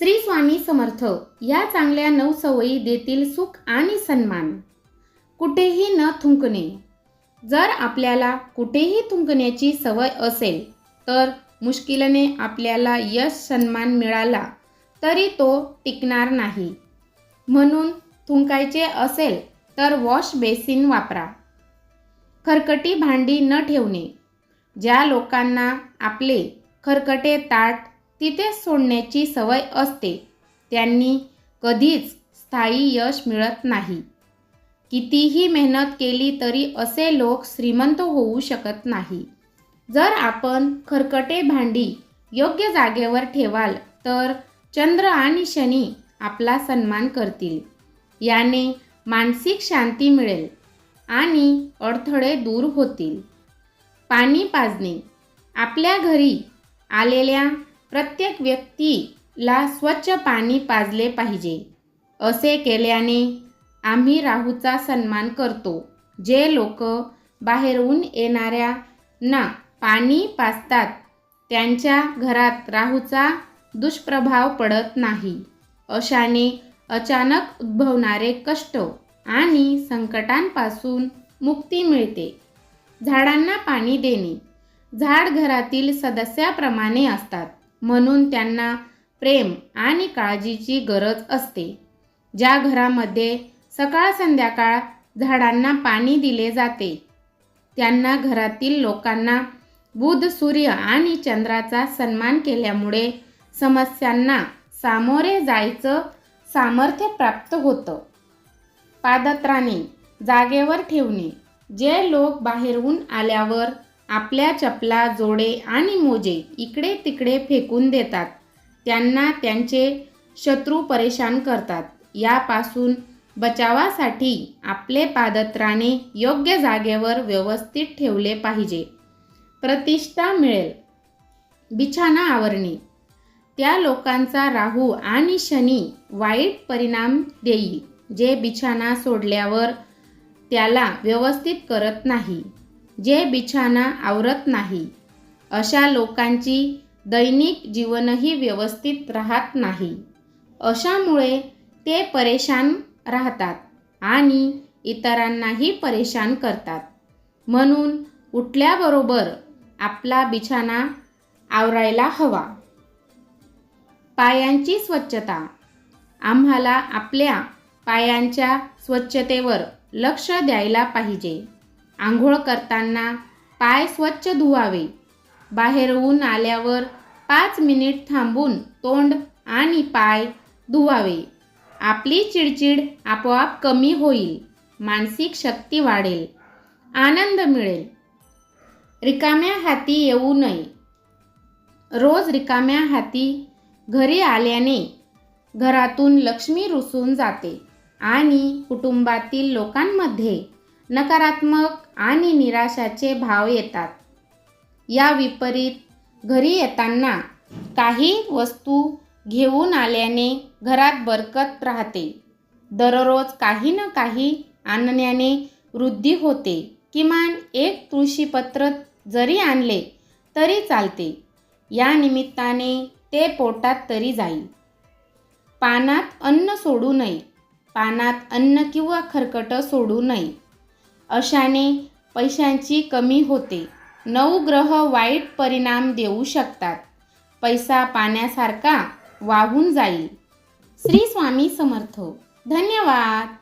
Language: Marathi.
श्री स्वामी समर्थ या चांगल्या नऊ सवयी देतील सुख आणि सन्मान. कुठेही न थुंकणे. जर आपल्याला कुठेही थुंकण्याची सवय असेल तर मुश्किलने आपल्याला यश सन्मान मिळाला तरी तो टिकणार नाही. म्हणून थुंकायचे असेल तर वॉश बेसिन वापरा. खरकटी भांडी न ठेवणे. ज्या लोकांना आपले खरकटे ताट तिथेच सोडण्याची सवय असते. त्यांनी कधीच स्थायी यश मिळत नाही. कितीही मेहनत केली तरी असे लोक श्रीमंत होऊ शकत नाही. जर आपण खरकटे भांडी योग्य जागेवर ठेवाल तर चंद्र आणि शनी आपला सन्मान करतील. याने मानसिक शांती मिळेल आणि अडथळे दूर होतील. पाणी पाजणे. आपल्या घरी आलेल्या प्रत्येक व्यक्तीला स्वच्छ पाणी पाजले पाहिजे. असे केल्याने आम्ही राहूचा सन्मान करतो. जे लोक बाहेरून येणाऱ्यांना पाणी पाजतात त्यांच्या घरात राहूचा दुष्प्रभाव पडत नाही. अशाने अचानक उद्भवणारे कष्ट आणि संकटांपासून मुक्ती मिळते. झाडांना पाणी देणे. झाड घरातील सदस्याप्रमाणे असतात. म्हणून त्यांना प्रेम आणि काळजीची गरज असते. ज्या घरामध्ये सकाळ संध्याकाळ झाडांना पाणी दिले जाते त्यांना घरातील लोकांना बुध सूर्य आणि चंद्राचा सन्मान केल्यामुळे समस्यांना सामोरे जायचं सामर्थ्य प्राप्त होतं. पादत्राणे जागेवर ठेवणे. जे लोक बाहेरून आल्यावर आपल्या चपला जोडे आणि मोजे इकडे तिकडे फेकून देतात. त्यांना त्यांचे शत्रू परेशान करतात. यापासून बचावासाठी आपले पादत्राणे योग्य जागेवर व्यवस्थित ठेवले पाहिजे. प्रतिष्ठा मिळेल. बिछाना आवरणे. त्या लोकांचा राहू आणि शनी वाईट परिणाम देईल. जे बिछाना सोडल्यावर त्याला व्यवस्थित करत नाही. जे बिछाना आवरत नाही अशा लोकांची दैनिक जीवनही व्यवस्थित राहत नाही. अशामुळे ते परेशान राहतात आणि इतरांनाही परेशान करतात. म्हणून उठल्याबरोबर आपला बिछाना आवरायला हवा. पायांची स्वच्छता. आम्हाला आपल्या पायांच्या स्वच्छतेवर लक्ष द्यायला पाहिजे. आंघोळ करताना पाय स्वच्छ धुवावे. बाहेरून आल्यावर पाच मिनिट थांबून तोंड आणि पाय धुवावे. आपली चिडचिड आपोआप कमी होईल मानसिक शक्ती वाढेल आनंद मिळेल. रिकाम्या हाती येऊ नये. रोज रिकाम्या हाती घरी आल्याने घरातून लक्ष्मी रुसून जाते आणि कुटुंबातील लोकांमध्ये नकारात्मक आणि निराशाचे भाव येतात. या विपरीत घरी येताना काही वस्तू घेऊन आल्याने घरात बरकत राहते. दररोज काही ना काही आणण्याने वृद्धी होते. किमान एक तुळशीपत्र जरी आणले तरी चालते. या निमित्ताने ते पोटात तरी जाईल. पानात अन्न सोडू नये. पानात अन्न किंवा खरकटं सोडू नये. अशाने पैशांची कमी होते. नऊ ग्रह वाईट परिणाम देऊ शकतात. पैसा पाण्यासारखा वाहून जाईल. श्री स्वामी समर्थ. धन्यवाद.